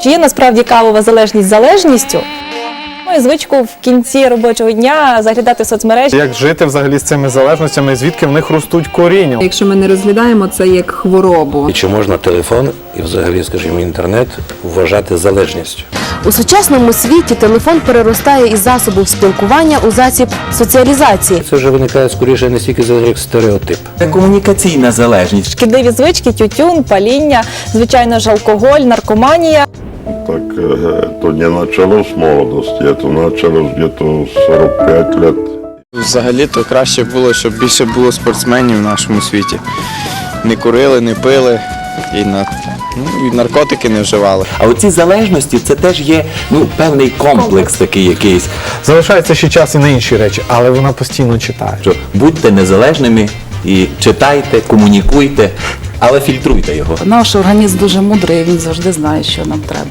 Чи є насправді кавова залежність залежністю? Ну і звичку в кінці робочого дня заглядати в соцмережі. Як жити взагалі з цими залежностями, звідки в них ростуть коріння? Якщо ми не розглядаємо це як хворобу, І чи можна телефон і взагалі, скажімо, інтернет вважати залежністю? У сучасному світі телефон переростає із засобів спілкування у засіб соціалізації. Це вже виникає скоріше не стільки як стереотип. Це комунікаційна залежність. Шкідливі звички, тютюн, паління, звичайно ж алкоголь, наркоманія. Так э, то не началось с молодости, это началось где-то 45 лет. Взагалі-то краще було, щоб більше було спортсменів в нашому світі. Не курили, не пили і, на, ну, і наркотики не вживали. А оці залежності це теж є ну, певний комплекс такий якийсь. Залишається ще час і на інші речі, але вона постійно читає. Що будьте незалежними і читайте, комунікуйте, але фільтруйте його. Наш організм дуже мудрий, він завжди знає, що нам треба.